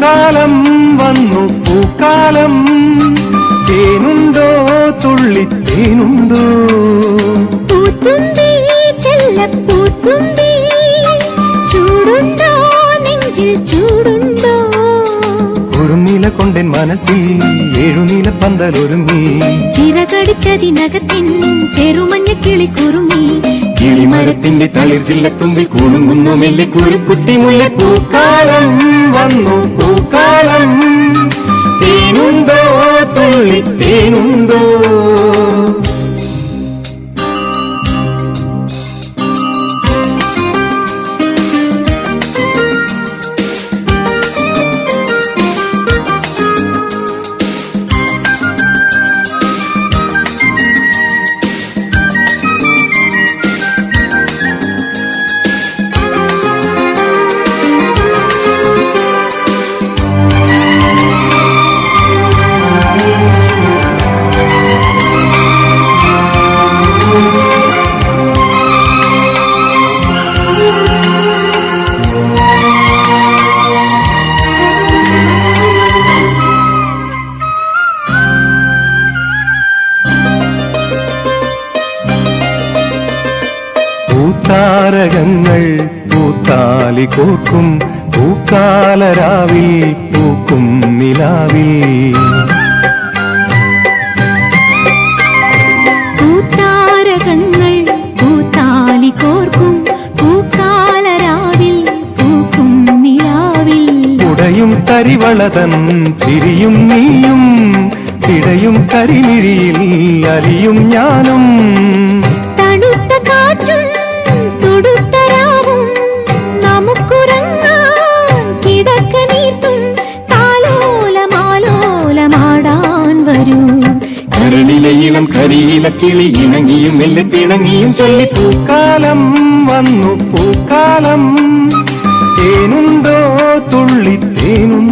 പൂക്കാലം വന്നു പൂക്കാലം. തേനുണ്ടോ തുള്ളി തേനുണ്ടോ പൂത്തുമ്പി ചൂടുണ്ടോ നെഞ്ചിൽ ചൂടുണ്ടോ? കുറുനില കൊണ്ടൻ മനസ്സിൽ ഏഴുനില പന്തലൊരുങ്ങി. ചിറകടിച്ചതിനകത്തിൻ ചെറുമഞ്ഞ കിളി കുറുമി കിളിമരത്തിന്റെ തളിർ ചില്ലത്തുമ്പിൽ കൂടുങ്ങുന്നു മെല്ലെ കുരുക്കുത്തി മുല്ല പൂക്കാലം വന്നു. പൂക്കാലം പൂത്താരകങ്ങൾ പൂത്താലി കോർക്കും പൂക്കാലരാവിൽ പൂക്കും നിലാവിൽ. പൂത്താരകങ്ങൾ പൂത്താലി കോർക്കും പൂക്കാലരാവിൽ പൂക്കും നിലാവിൽ. ഉടയും തരിവളതൻ ചിരിയും നീയും തിടയും കരിമിഴിയിൽ അലിയും ഞാനും. തണുത്ത കാറ്റും കിടക്ക ഇളം കരിയില കിളി ഇണങ്ങിയും മെല്ലെ തിണങ്ങിയും ചൊല്ലി പൂക്കാലം വന്നു പൂക്കാലം. തേനുണ്ടോ തുള്ളി തേനുണ്ടോ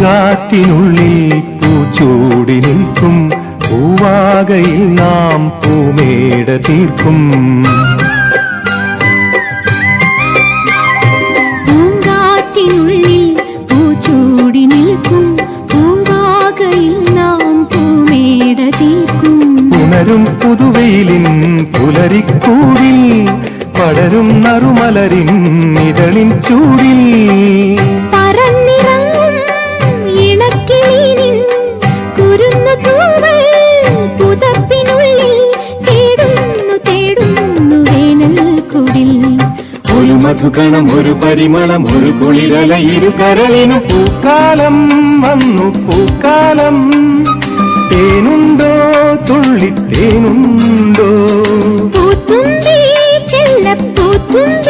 പൂങ്കാറ്റിനുള്ളിൽ പൂച്ചൂടി നിൽക്കും. പൂവാകയിൽ നാം പൂമേട തീർക്കും. പൂങ്കാറ്റിനുള്ളിൽ പൂച്ചൂടി നിൽക്കും. പൂവാകയിൽ നാം പൂമേട തീർക്കും. പുണരും പുതുവെയിലിൻ പുലരിക്കൂടിൽ പടരും നറുമലരിൻ നിഴലിൻ ചൂടിൽ ഒരു മധുകണം ഒരു പരിമളം ഒരു കുളിരല ഇരു കരളിനും പൂക്കാലം വന്നു പൂക്കാലം തേനുണ്ടോ തുള്ളി തേനുണ്ടോ പൂത്തുമ്പി ചെല്ലപ്പൂത്തുമ്പി ചൂടുണ്ടോ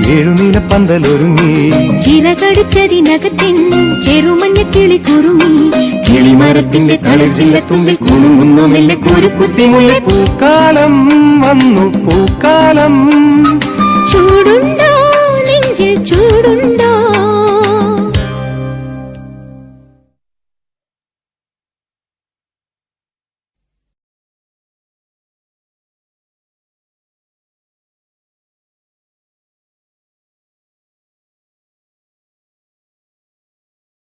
ഏഴുനില പന്തലൊരുങ്ങി. ചിറകടിച്ചതിനകത്തിൻ ചെറുമഞ്ഞ കിളി കുറുങ്ങി കിളിമരത്തിന്റെ തളിർജില്ലത്തുമ്പിൽ കുണുങ്ങുന്നു മെല്ലെ കുരു കുത്തിമുല്ല പൂക്കാലം വന്നു പൂക്കാലം. ചൂടുണ്ടോ നെഞ്ചിൽ ചൂടുണ്ടോ?